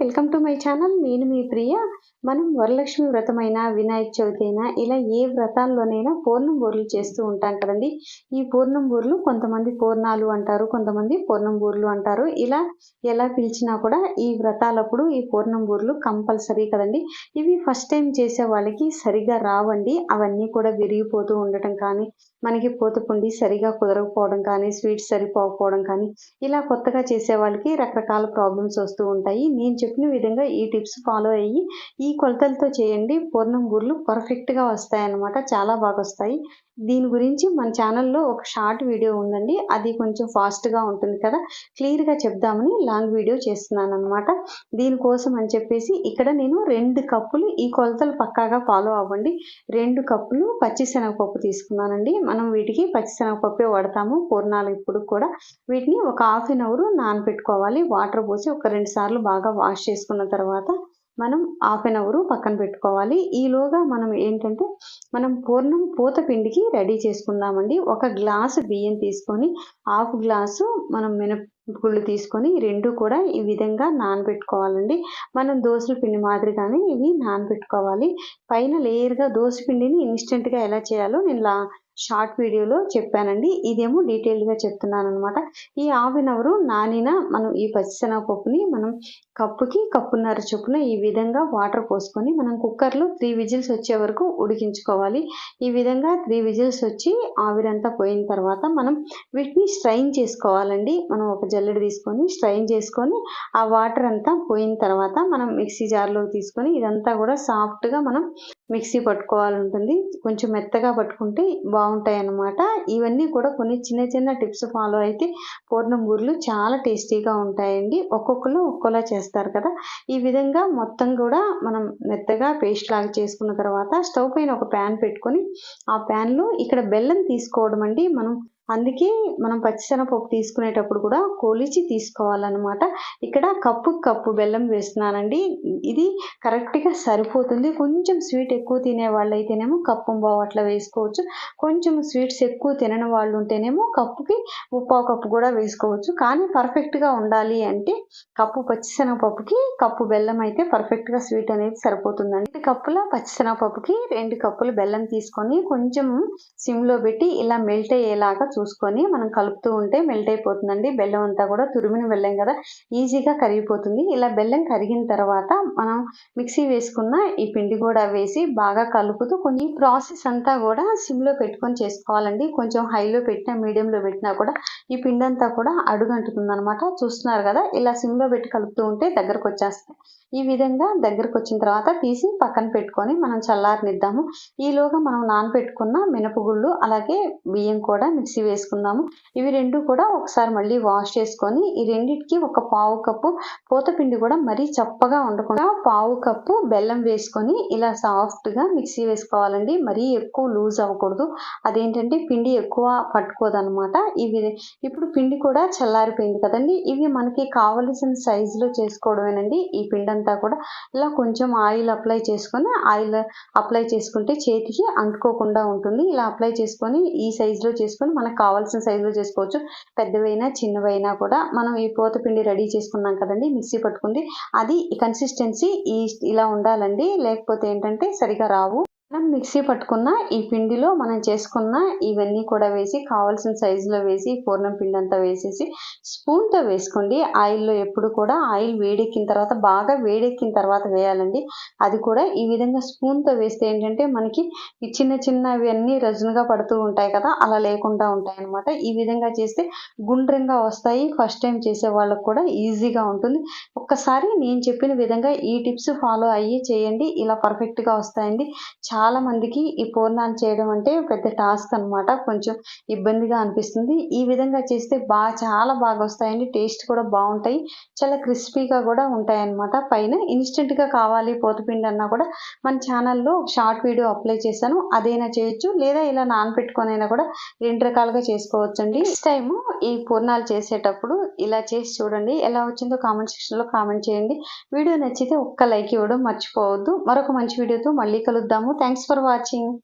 Welcome to my channel. నేను మీ ప్రియ. మనం వరలక్ష్మి వ్రతమైన వినాయక చవితి అయినా ఇలా ఏ వ్రతాల్లోనైనా పూర్ణం బూర్లు చేస్తూ ఉంటాం కదండి. ఈ పూర్ణం బూర్లు కొంతమంది పూర్ణాలు అంటారు కొంతమంది పూర్ణం బూర్లు అంటారు. ఇలా ఎలా పిలిచినా కూడా ఈ వ్రతాలప్పుడు ఈ పూర్ణం బూర్లు కంపల్సరీ కదండి. ఇవి ఫస్ట్ టైం చేసే వాళ్ళకి సరిగా రావండి. అవన్నీ కూడా విరిగిపోతూ ఉండటం కానీ మనకి పూతపుండి సరిగా కుదరకపోవడం కానీ స్వీట్స్ సరిపోకపోవడం కానీ ఇలా కొత్తగా చేసే వాళ్ళకి రకరకాల ప్రాబ్లమ్స్ వస్తూ ఉంటాయి. నేను చెప్పిన విధంగా ఈ టిప్స్ ఫాలో అయ్యి ఈ కొలతలతో చేయండి. పూర్ణం బూర్లు పర్ఫెక్ట్గా వస్తాయి అన్నమాట చాలా బాగా వస్తాయి. దీని గురించి మన ఛానల్లో ఒక షార్ట్ వీడియో ఉందండి. అది కొంచెం ఫాస్ట్గా ఉంటుంది కదా. క్లియర్గా చెప్దామని లాంగ్ వీడియో చేస్తున్నాను అనమాట దీనికోసం అని చెప్పేసి ఇక్కడ నేను రెండు కప్పులు ఈ కొలతలు పక్కాగా ఫాలో అవ్వండి. రెండు కప్పులు పచ్చిశనగపప్పు తీసుకున్నానండి. మనం వీటికి పచ్చిశనగపప్పే వాడతాము. పూర్ణాలు ఇప్పుడు కూడా వీటిని ఒక హాఫ్ అన్ అవర్ నానబెట్టుకోవాలి వాటర్ పోసి ఒక రెండు సార్లు బాగా వాష్ చేసుకున్న తర్వాత మనం హాఫ్ అన్ అవర్ పక్కన పెట్టుకోవాలి. ఈలోగా మనం ఏంటంటే మనం పూర్ణం పూత పిండికి రెడీ చేసుకుందామండి. ఒక గ్లాసు బియ్యం తీసుకొని హాఫ్ గ్లాసు మనం మినపగుళ్ళు తీసుకొని రెండు కూడా ఈ విధంగా నానబెట్టుకోవాలండి మనం దోశల పిండి మాదిరిగానే ఇవి నానబెట్టుకోవాలి పైన లేయర్గా దోశ పిండిని ఇన్స్టెంట్గా ఎలా చేయాలో నేను లా షార్ట్ వీడియోలో చెప్పానండి. ఇదేమో డీటెయిల్గా చెప్తున్నాను అనమాట ఈ హాఫ్ అన్ అవర్ నానిన మనం ఈ పచ్చిశనగపప్పుని మనం కప్పుకి కప్పున్నర చొప్పున ఈ విధంగా వాటర్ పోసుకొని మనం కుక్కర్లో త్రీ విజిల్స్ వచ్చే వరకు ఉడికించుకోవాలి. ఈ విధంగా త్రీ విజిల్స్ వచ్చి ఆవిరంతా పోయిన తర్వాత మనం వీటిని స్ట్రైన్ చేసుకోవాలండి. మనం ఒక జల్లెడ తీసుకొని స్ట్రైన్ చేసుకొని ఆ వాటర్ అంతా పోయిన తర్వాత మనం మిక్సీ జార్లో తీసుకొని ఇదంతా కూడా సాఫ్ట్గా మనం మిక్సీ పట్టుకోవాలంటుంది. కొంచెం మెత్తగా పట్టుకుంటే బాగుంటాయి అన్నమాట ఇవన్నీ కూడా కొన్ని చిన్న చిన్న టిప్స్ ఫాలో అయితే పూర్ణం బూరెలు చాలా టేస్టీగా ఉంటాయండి. ఒక్కొక్కరు ఒక్కోలా చేస్తారు. కదా. ఈ విధంగా మొత్తం కూడా మనం మెత్తగా పేస్ట్ లాగా చేసుకున్న తర్వాత స్టవ్ పైన ఒక ప్యాన్ పెట్టుకొని ఆ ప్యాన్లో ఇక్కడ బెల్లం తీసుకోవడం అండి. మనం అందుకే మనం పచ్చిశనగపప్పు తీసుకునేటప్పుడు కూడా కొలిచి తీసుకోవాలన్నమాట. ఇక్కడ కప్పు కప్పు బెల్లం వేస్తున్నానండి. ఇది కరెక్ట్గా సరిపోతుంది. కొంచెం స్వీట్ ఎక్కువ తినే వాళ్ళు అయితేనేమో కప్పు బావు అట్లా వేసుకోవచ్చు. కొంచెం స్వీట్స్ ఎక్కువ తినని వాళ్ళు ఉంటేనేమో కప్పుకి ముప్పావు కప్పు కూడా వేసుకోవచ్చు. కానీ పర్ఫెక్ట్గా ఉండాలి అంటే కప్పు పచ్చిశనగపప్పుకి కప్పు బెల్లం అయితే పర్ఫెక్ట్గా స్వీట్ అనేది సరిపోతుందండి. రెండు కప్పుల పచ్చిశనగపప్పుకి రెండు కప్పులు బెల్లం తీసుకొని కొంచెం సిమ్లో పెట్టి ఇలా మెల్ట్ అయ్యేలాగా చూసుకొని మనం కలుపుతూ ఉంటే మెల్ట్ అయిపోతుందండి. బెల్లం అంతా కూడా తురిమిన బెల్లం కదా ఈజీగా కరిగిపోతుంది. ఇలా బెల్లం కరిగిన తర్వాత మనం మిక్సీ వేసుకున్న ఈ పిండి కూడా వేసి బాగా కలుపుతూ కొన్ని ప్రాసెస్ అంతా కూడా సిమ్లో పెట్టుకొని చేసుకోవాలండి. కొంచెం హైలో పెట్టినా మీడియంలో పెట్టినా కూడా ఈ పిండి అంతా కూడా అడుగంటుతుంది అనమాట చూస్తున్నారు కదా ఇలా సిమ్లో పెట్టి కలుపుతూ ఉంటే దగ్గరకు వచ్చేస్తాయి. ఈ విధంగా దగ్గరకు వచ్చిన తర్వాత తీసి పక్కన పెట్టుకొని మనం చల్లారనిద్దాము. ఈలోగా మనం నానబెట్టుకున్న మినపగుళ్ళు అలాగే బియ్యం కూడా మిక్సీ వేసుకుందాము. ఇవి రెండు కూడా ఒకసారి మళ్ళీ వాష్ చేసుకొని ఈ రెండింటికి ఒక పావు కప్పు పూతపిండి కూడా మరీ చప్పగా ఉండకుండా పావు కప్పు బెల్లం వేసుకొని ఇలా సాఫ్ట్గా మిక్సీ వేసుకోవాలండి. మరీ ఎక్కువ లూజ్ అవ్వకూడదు. అదేంటంటే పిండి ఎక్కువ పట్టుకోదనమాట ఇవి ఇప్పుడు పిండి కూడా చల్లారిపోయింది కదండి. ఇవి మనకి కావలసిన సైజులో చేసుకోవడమేనండి. ఈ పిండి అంతా కూడా ఇలా కొంచెం ఆయిల్ అప్లై చేసుకొని ఆయిల్ అప్లై చేసుకుంటే చేతికి అంటుకోకుండా ఉంటుంది. ఇలా అప్లై చేసుకొని ఈ సైజులో చేసుకొని మనకు కావాల్సిన సైజులో చేసుకోవచ్చు. పెద్దవైనా చిన్నవైనా కూడా మనం ఈ పూత పిండి రెడీ చేసుకున్నాం కదండి మిక్సీ పట్టుకుంది అది కన్సిస్టెన్సీ ఈ ఇలా ఉండాలండి. లేకపోతే ఏంటంటే సరిగా రావు. మనం మిక్సీ పట్టుకున్న ఈ పిండిలో మనం చేసుకున్న ఇవన్నీ కూడా వేసి కావాల్సిన సైజులో వేసి పూర్ణం పిండి అంతా వేసేసి స్పూన్తో వేసుకోండి. ఆయిల్లో ఎప్పుడు కూడా ఆయిల్ వేడెక్కిన తర్వాత బాగా వేడెక్కిన తర్వాత వేయాలండి. అది కూడా ఈ విధంగా స్పూన్తో వేస్తే ఏంటంటే మనకి ఈ చిన్న చిన్నవి అన్నీ రజునుగా పడుతూ ఉంటాయి కదా అలా లేకుండా ఉంటాయి అనమాట ఈ విధంగా చేస్తే గుండ్రంగా వస్తాయి. ఫస్ట్ టైం చేసే వాళ్ళకు కూడా ఈజీగా ఉంటుంది. ఒక్కసారి నేను చెప్పిన విధంగా ఈ టిప్స్ ఫాలో అయ్యి చేయండి. ఇలా పర్ఫెక్ట్గా వస్తాయండి. చాలా చాలా మందికి ఈ పూర్ణాలు చేయడం అంటే పెద్ద టాస్క్ అనమాట కొంచెం ఇబ్బందిగా అనిపిస్తుంది. ఈ విధంగా చేస్తే బాగా చాలా బాగా వస్తాయండి. టేస్ట్ కూడా బాగుంటాయి. చాలా క్రిస్పీగా కూడా ఉంటాయి అనమాట పైన ఇన్స్టెంట్గా కావాలి పోతపిండి అన్నా కూడా మన ఛానల్లో షార్ట్ వీడియో అప్లై చేశాను అదైనా చేయొచ్చు. లేదా ఇలా నానపెట్టుకొని అయినా కూడా రెండు రకాలుగా చేసుకోవచ్చు అండి నెక్స్ట్ టైం ఈ పూర్ణాలు చేసేటప్పుడు ఇలా చేసి చూడండి. ఎలా వచ్చిందో కామెంట్ సెక్షన్లో కామెంట్ చేయండి. వీడియో నచ్చితే ఒక్క లైక్ ఇవ్వడం మర్చిపోవద్దు. మరొక మంచి వీడియోతో మళ్ళీ కలుద్దాము. thanks for watching.